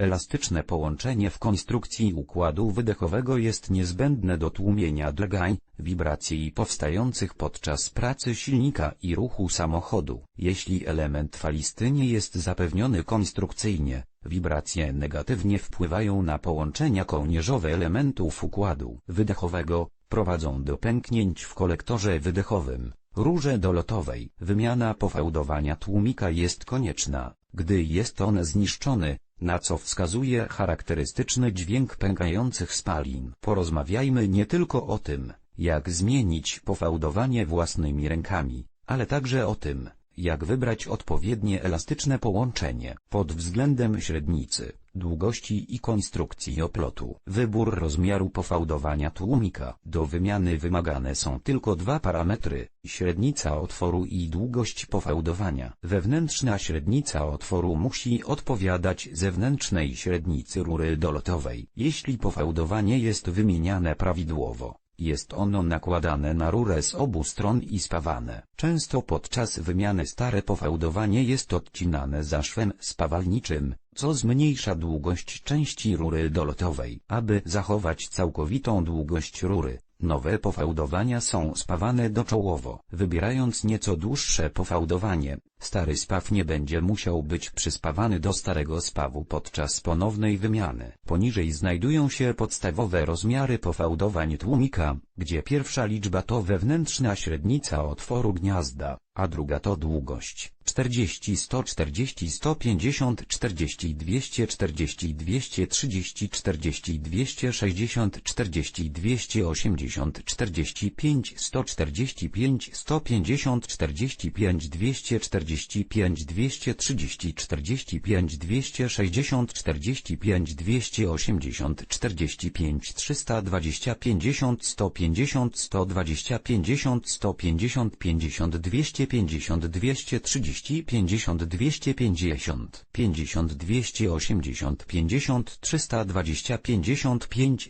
Elastyczne połączenie w konstrukcji układu wydechowego jest niezbędne do tłumienia drgań, wibracji powstających podczas pracy silnika i ruchu samochodu. Jeśli element falisty nie jest zapewniony konstrukcyjnie, wibracje negatywnie wpływają na połączenia kołnierzowe elementów układu wydechowego, prowadzą do pęknięć w kolektorze wydechowym. Rurze dolotowej wymiana pofałdowania tłumika jest konieczna, gdy jest on zniszczony, na co wskazuje charakterystyczny dźwięk pękających spalin. Porozmawiajmy nie tylko o tym, jak zmienić pofałdowanie własnymi rękami, ale także o tym, jak wybrać odpowiednie elastyczne połączenie pod względem średnicy, długości i konstrukcji oplotu. Wybór rozmiaru pofałdowania tłumika. Do wymiany wymagane są tylko dwa parametry, średnica otworu i długość pofałdowania. Wewnętrzna średnica otworu musi odpowiadać zewnętrznej średnicy rury dolotowej. Jeśli pofałdowanie jest wymieniane prawidłowo, jest ono nakładane na rurę z obu stron i spawane. Często podczas wymiany stare pofałdowanie jest odcinane za szwem spawalniczym, co zmniejsza długość części rury dolotowej. Aby zachować całkowitą długość rury, nowe pofałdowania są spawane doczołowo. Wybierając nieco dłuższe pofałdowanie, stary spaw nie będzie musiał być przyspawany do starego spawu podczas ponownej wymiany. Poniżej znajdują się podstawowe rozmiary pofałdowań tłumika, gdzie pierwsza liczba to wewnętrzna średnica otworu gniazda, a druga to długość 40 140 150 40 240 230 40 260 40 280 45 145 150 45 245 230 45 260 45 280 45 320 50 150 120 50 150 50 250 230 50 250 50 280 50 320 55 155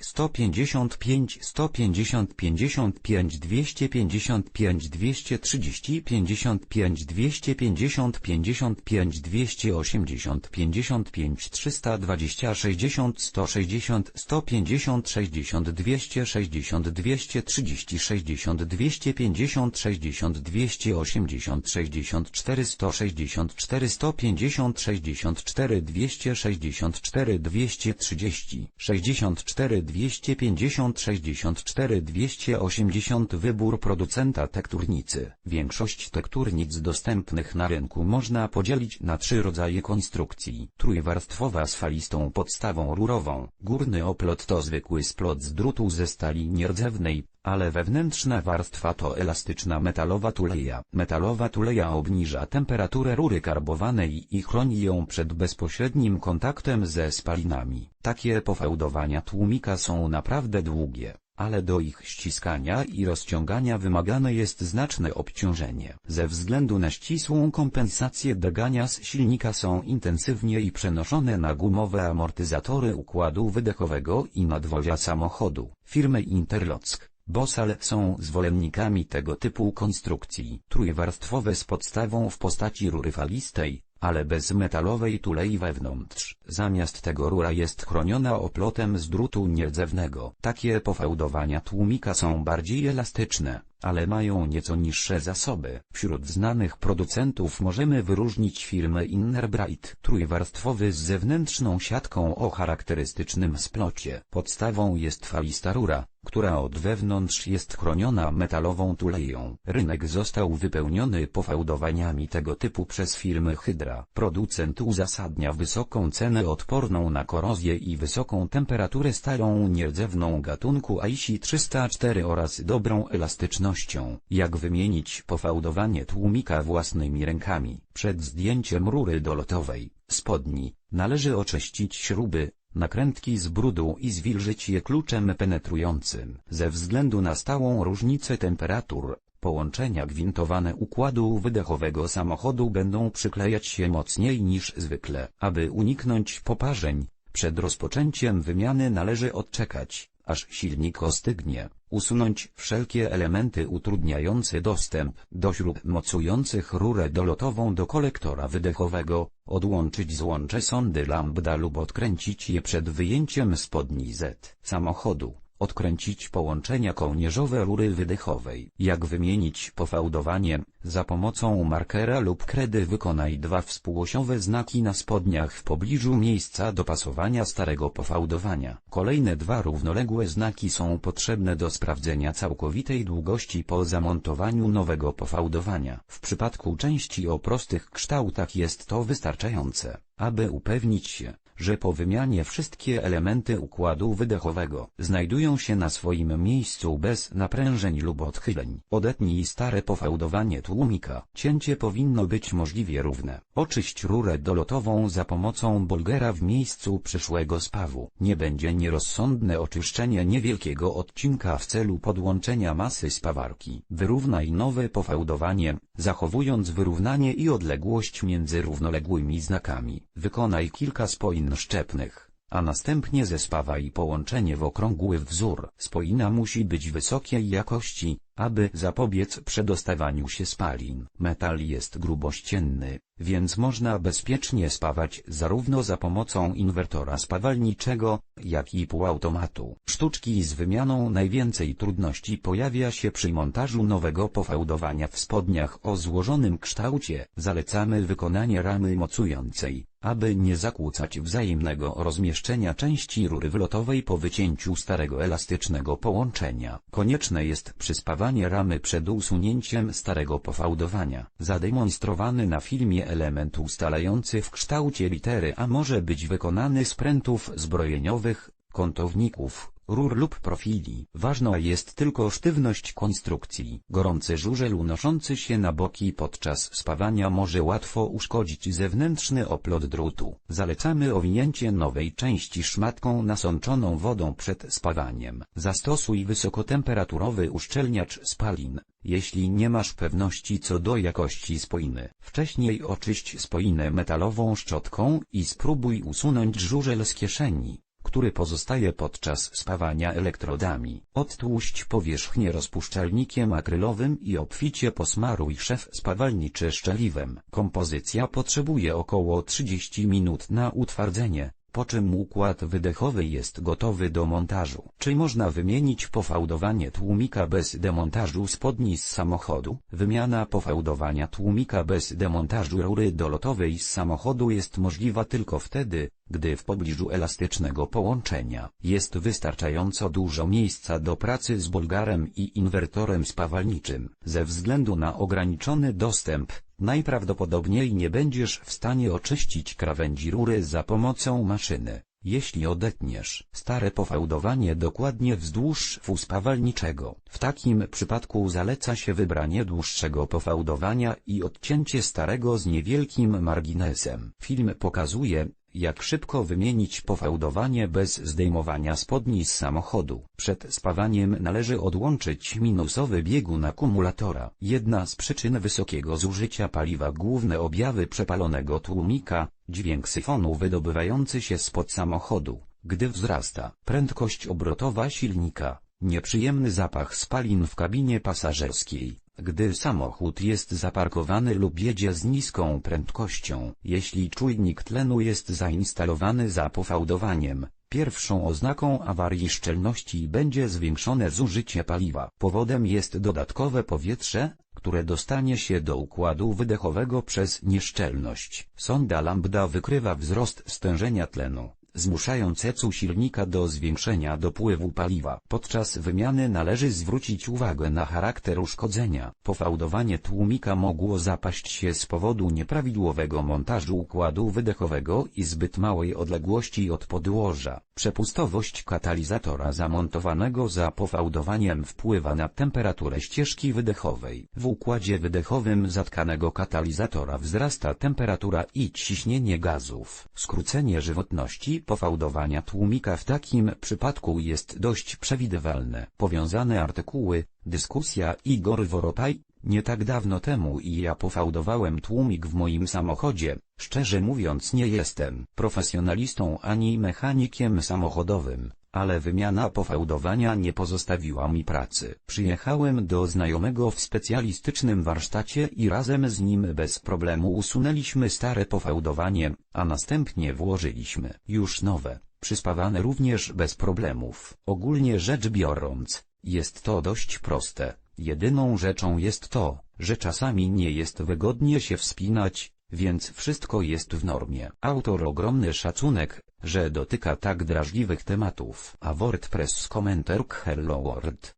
150 55 255 230 55 250 55 280 55 320 60 160 150 60 260 230 60 250 60 280 64 164 150 64 264 230 64 250 64 280 Wybór producenta tekturnicy. Większość tekturnic dostępnych na rynku można podzielić na trzy rodzaje konstrukcji. Trójwarstwowa z falistą podstawą rurową. Górny oplot to zwykły splot z drutu ze stali nierdzewnej, ale wewnętrzna warstwa to elastyczna metalowa tuleja. Metalowa tuleja obniża temperaturę rury karbowanej i chroni ją przed bezpośrednim kontaktem ze spalinami. Takie pofałdowania tłumika są naprawdę długie, ale do ich ściskania i rozciągania wymagane jest znaczne obciążenie. Ze względu na ścisłą kompensację degania z silnika są intensywnie i przenoszone na gumowe amortyzatory układu wydechowego i nadwozia samochodu. Firmy Interlock. Bosal są zwolennikami tego typu konstrukcji. Trójwarstwowe z podstawą w postaci rury falistej, ale bez metalowej tulei wewnątrz. Zamiast tego rura jest chroniona oplotem z drutu nierdzewnego. Takie pofałdowania tłumika są bardziej elastyczne, ale mają nieco niższe zasoby. Wśród znanych producentów możemy wyróżnić firmę Innerbright. Trójwarstwowy z zewnętrzną siatką o charakterystycznym splocie. Podstawą jest falista rura, która od wewnątrz jest chroniona metalową tuleją. Rynek został wypełniony pofałdowaniami tego typu przez firmy Hydra. Producent uzasadnia wysoką cenę odporną na korozję i wysoką temperaturę starą nierdzewną gatunku IC 304 oraz dobrą Jak wymienić pofałdowanie tłumika własnymi rękami? Przed zdjęciem rury dolotowej, spodni, należy oczyścić śruby, nakrętki z brudu i zwilżyć je kluczem penetrującym. Ze względu na stałą różnicę temperatur, Połączenia gwintowane układu wydechowego samochodu będą przyklejać się mocniej niż zwykle. Aby uniknąć poparzeń, przed rozpoczęciem wymiany należy odczekać, aż silnik ostygnie, usunąć wszelkie elementy utrudniające dostęp do śrub mocujących rurę dolotową do kolektora wydechowego, odłączyć złącze sondy lambda lub odkręcić je przed wyjęciem spodni Z samochodu. Odkręcić połączenia kołnierzowe rury wydechowej. Jak wymienić pofałdowanie? Za pomocą markera lub kredy wykonaj dwa współosiowe znaki na spodniach w pobliżu miejsca dopasowania starego pofałdowania. Kolejne dwa równoległe znaki są potrzebne do sprawdzenia całkowitej długości po zamontowaniu nowego pofałdowania. W przypadku części o prostych kształtach jest to wystarczające, aby upewnić się, że po wymianie wszystkie elementy układu wydechowego znajdują się na swoim miejscu bez naprężeń lub odchyleń. Odetnij stare pofałdowanie tłumika. Cięcie powinno być możliwie równe. Oczyść rurę dolotową za pomocą bolgera w miejscu przyszłego spawu. Nie będzie nierozsądne oczyszczenie niewielkiego odcinka w celu podłączenia masy spawarki. Wyrównaj nowe pofałdowanie, zachowując wyrównanie i odległość między równoległymi znakami. Wykonaj kilka spoin szczepnych, a następnie zespawaj połączenie w okrągły wzór. Spoina musi być wysokiej jakości, aby zapobiec przedostawaniu się spalin. Metal jest grubościenny, więc można bezpiecznie spawać zarówno za pomocą inwertora spawalniczego, jak i półautomatu. Sztuczki z wymianą najwięcej trudności pojawia się przy montażu nowego pofałdowania w spodniach o złożonym kształcie. Zalecamy wykonanie ramy mocującej, aby nie zakłócać wzajemnego rozmieszczenia części rury wlotowej po wycięciu starego elastycznego połączenia. Konieczne jest przyspanie ramy przed usunięciem starego pofałdowania. Zademonstrowany na filmie element ustalający w kształcie litery A może być wykonany z prętów zbrojeniowych, kątowników, rur lub profili. Ważna jest tylko sztywność konstrukcji. Gorący żużel unoszący się na boki podczas spawania może łatwo uszkodzić zewnętrzny oplot drutu. Zalecamy owinięcie nowej części szmatką nasączoną wodą przed spawaniem. Zastosuj wysokotemperaturowy uszczelniacz spalin. Jeśli nie masz pewności co do jakości spoiny, wcześniej oczyść spoinę metalową szczotką i spróbuj usunąć żużel z kieszeni który pozostaje podczas spawania elektrodami. Odtłuść powierzchnię rozpuszczalnikiem akrylowym i obficie posmaruj szef spawalniczy szczeliwem. Kompozycja potrzebuje około 30 minut na utwardzenie, po czym układ wydechowy jest gotowy do montażu. Czy można wymienić pofałdowanie tłumika bez demontażu spodni z samochodu? Wymiana pofałdowania tłumika bez demontażu rury dolotowej z samochodu jest możliwa tylko wtedy, gdy w pobliżu elastycznego połączenia jest wystarczająco dużo miejsca do pracy z bolgarem i inwertorem spawalniczym. Ze względu na ograniczony dostęp, najprawdopodobniej nie będziesz w stanie oczyścić krawędzi rury za pomocą maszyny. Jeśli odetniesz stare pofałdowanie dokładnie wzdłuż szwu spawalniczego, w takim przypadku zaleca się wybranie dłuższego pofałdowania i odcięcie starego z niewielkim marginesem. Film pokazuje, jak szybko wymienić pofałdowanie bez zdejmowania spodni z samochodu. Przed spawaniem należy odłączyć minusowy biegun akumulatora. Jedna z przyczyn wysokiego zużycia paliwa główne objawy przepalonego tłumika, dźwięk syfonu wydobywający się spod samochodu, gdy wzrasta prędkość obrotowa silnika, nieprzyjemny zapach spalin w kabinie pasażerskiej, gdy samochód jest zaparkowany lub jedzie z niską prędkością. Jeśli czujnik tlenu jest zainstalowany za pofałdowaniem, pierwszą oznaką awarii szczelności będzie zwiększone zużycie paliwa. Powodem jest dodatkowe powietrze, które dostanie się do układu wydechowego przez nieszczelność. Sonda lambda wykrywa wzrost stężenia tlenu zmuszając ECU silnika do zwiększenia dopływu paliwa. Podczas wymiany należy zwrócić uwagę na charakter uszkodzenia. Pofałdowanie tłumika mogło zapaść się z powodu nieprawidłowego montażu układu wydechowego i zbyt małej odległości od podłoża. Przepustowość katalizatora zamontowanego za pofałdowaniem wpływa na temperaturę ścieżki wydechowej. W układzie wydechowym zatkanego katalizatora wzrasta temperatura i ciśnienie gazów. Skrócenie żywotności Pofałdowania tłumika w takim przypadku jest dość przewidywalny. Powiązane artykuły, dyskusja Igor Woropaj, nie tak dawno temu i ja pofałdowałem tłumik w moim samochodzie, szczerze mówiąc nie jestem profesjonalistą ani mechanikiem samochodowym, ale wymiana pofałdowania nie pozostawiła mi pracy. Przyjechałem do znajomego w specjalistycznym warsztacie i razem z nim bez problemu usunęliśmy stare pofałdowanie, a następnie włożyliśmy już nowe, przyspawane również bez problemów. Ogólnie rzecz biorąc, jest to dość proste. Jedyną rzeczą jest to, że czasami nie jest wygodnie się wspinać, więc wszystko jest w normie. Autor ogromny szacunek, że dotyka tak drażliwych tematów. A WordPress komentarz Hello World.